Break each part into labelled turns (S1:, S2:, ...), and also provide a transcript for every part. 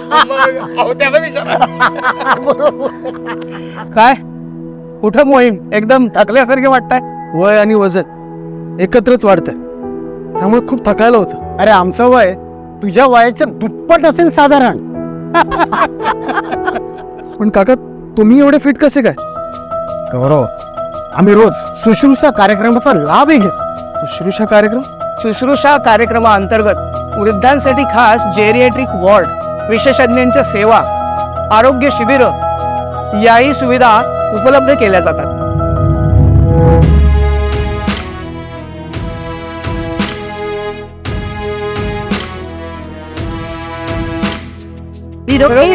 S1: काय? कुठं मोहीम? एकदम थकल्यासारखे वाटतंय?
S2: वय आणि वजन एकत्रच वाढतंय. त्यामुळे खूप थकायला होतं.
S3: अरे आमचं वय तुझ्या वयाचं दुप्पट असेल साधारण.
S2: पण काका तुम्ही एवढे फिट कसे काय?
S3: गौरव आम्ही रोज सुश्रूषा कार्यक्रमाचा लाभही घेतो.
S2: शुश्रूषा कार्यक्रम?
S1: शुश्रूषा कार्यक्रमाअंतर्गत वृद्धांसाठी खास जेरिएट्रिक वॉर्ड विशेषज्ञांच्या सेवा आरोग्य शिबिरं याही सुविधा उपलब्ध केल्या जातात.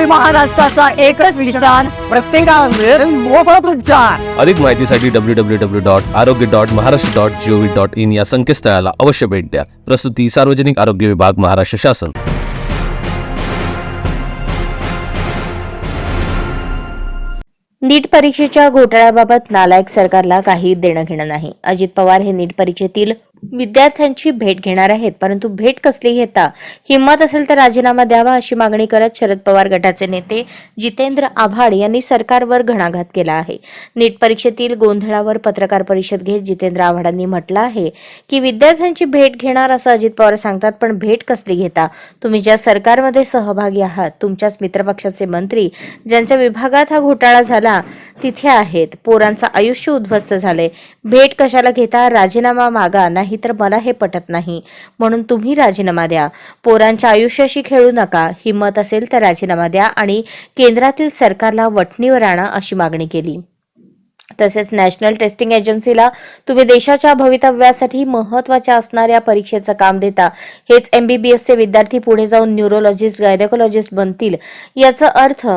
S4: महाराष्ट्राचा एकच विचार
S3: प्रत्येकावर मोफत उपचार.
S5: अधिक माहितीसाठी W W W dot Arogya dot Maharashtra dot G O V dot in या संकेतस्थळाला अवश्य भेट द्या. प्रस्तुती सार्वजनिक आरोग्य विभाग महाराष्ट्र शासन.
S6: नीट परीक्षेच्या घोटाळ्याबाबत नालायक सरकारला काही देणं घेणं नाही. अजित पवार हे नीट परीक्षेतील विद्यार्थ्यांची भेट घेणार आहेत परंतु भेट कसली घेता हिंमत असेल तर राजीनामा द्यावा अशी मागणी करत शरद पवार गटाचे नेते जितेंद्र आव्हाड यांनी सरकारवर घणाघात केला आहे. नीट परीक्षेतील गोंधळावर पत्रकार परिषद घेत जितेंद्र आव्हाडांनी म्हटलं आहे की विद्यार्थ्यांची भेट घेणार असं अजित पवार सांगतात पण भेट कसली घेता? तुम्ही ज्या सरकारमध्ये सहभागी आहात तुमच्याच मित्रपक्षाचे मंत्री ज्यांच्या विभागात हा घोटाळा झाला तिथे आहेत. पोरांचं आयुष्य उद्ध्वस्त झालंय. भेट कशाला घेता? राजीनामा मागा. नाही तर मला हे पटत नाही. म्हणून तुम्ही राजीनामा द्या. पोरांच्या आयुष्याशी खेळू नका. हिंमत असेल तर राजीनामा द्या आणि केंद्रातील सरकारला वटणीवर आणा अशी मागणी केली. तसेच नॅशनल टेस्टिंग एजन्सीला तुम्ही देशाच्या भवितव्यासाठी महत्त्वाच्या असणाऱ्या परीक्षेचं काम देता. हेच एमबीबीएसचे विद्यार्थी पुढे जाऊन न्यूरोलॉजिस्ट गायनेकोलॉजिस्ट बनतील. याचा अर्थ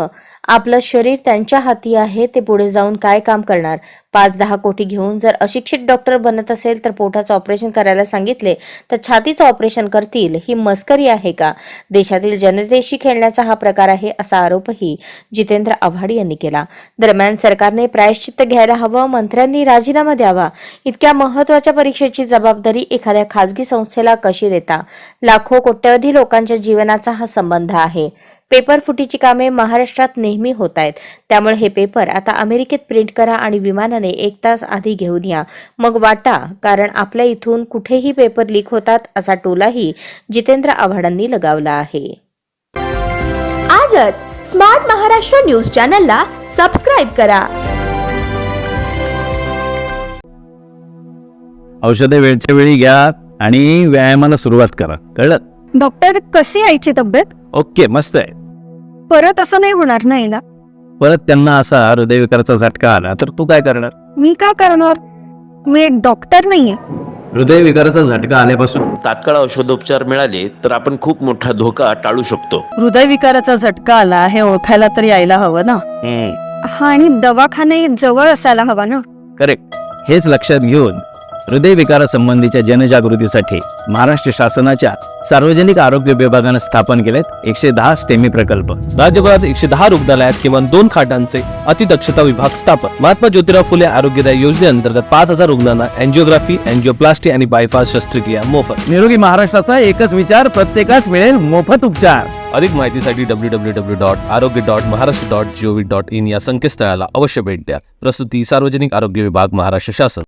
S6: आपलं शरीर त्यांच्या हाती आहे ते पुढे जाऊन काय काम करणार? पाच दहा कोटी घेऊन जर अशिक्षित डॉक्टर बनत असेल तर पोटाचं ऑपरेशन करायला सांगितले तर छातीचं ऑपरेशन करतील ही मस्करी आहे का? देशातील जनतेशी खेळण्याचा हा प्रकार आहे असा आरोपही जितेंद्र आव्हाड यांनी केला. दरम्यान सरकारने प्रायश्चित्त घ्यायला हवं मंत्र्यांनी राजीनामा द्यावा. इतक्या महत्त्वाच्या परीक्षेची जबाबदारी एखाद्या खासगी संस्थेला कशी देता? लाखो कोट्यवधी लोकांच्या जीवनाचा हा संबंध आहे. पेपर फुटीची कामे महाराष्ट्रात नेहमी होत आहेत. त्यामुळे हे पेपर आता अमेरिकेत प्रिंट करा आणि विमानाने एक तास आधी घेऊन या. मग वाटा कारण आपल्या इथून कुठेही पेपर लीक होतात असा टोलाही जितेंद्र आव्हाडांनी लगावला आहे.
S4: आजच स्मार्ट महाराष्ट्र न्यूज चॅनलला सबस्क्राईब करा.
S7: औषधे वेळच्या वेळी घ्या आणि व्यायामाला सुरुवात करा. कळलं?
S8: डॉक्टर कशी यायची तब्येत?
S7: ओके मस्त आहे.
S8: परत असं नाही होणार नाही ना
S7: परत त्यांना असा हृदयविकाराचा झटका आला तर तू काय करणार?
S8: मी का करणार? मी एक डॉक्टर नाहीये.
S7: हृदयविकाराचा झटका आल्यापासून?
S9: तात्काळ औषधोपचार मिळाले तर आपण खूप मोठा धोका टाळू शकतो.
S4: हृदयविकाराचा झटका आला हे ओळखायला तर यायला हवं ना?
S8: हा आणि दवाखाने जवळ असायला हवा ना?
S7: करेक्ट हेच लक्षात घेऊन हृदयविकारासंबंधीच्या जनजागृतीसाठी महाराष्ट्र शासनाच्या सार्वजनिक आरोग्य विभागानं स्थापन केलेत एकशे दहा स्टेमी प्रकल्प.
S5: राज्यभरात एकशे दहा रुग्णालयात किमान दोन खाटांचे अतिदक्षता विभाग स्थापन. महात्मा ज्योतिराव फुले आरोग्यदायी योजनेअंतर्गत पाच हजार रुग्णांना अँजिओग्राफी अँजिओप्लास्टी आणि बायपास शस्त्रक्रिया मोफत.
S7: निरोगी महाराष्ट्राचा एकच विचार प्रत्येकास मिळेल मोफत उपचार.
S5: अधिक माहितीसाठी W W W dot Arogya dot Maharashtra dot G O V dot in या संकेतस्थळाला अवश्य भेट द्या. प्रस्तुती सार्वजनिक आरोग्य विभाग महाराष्ट्र शासन.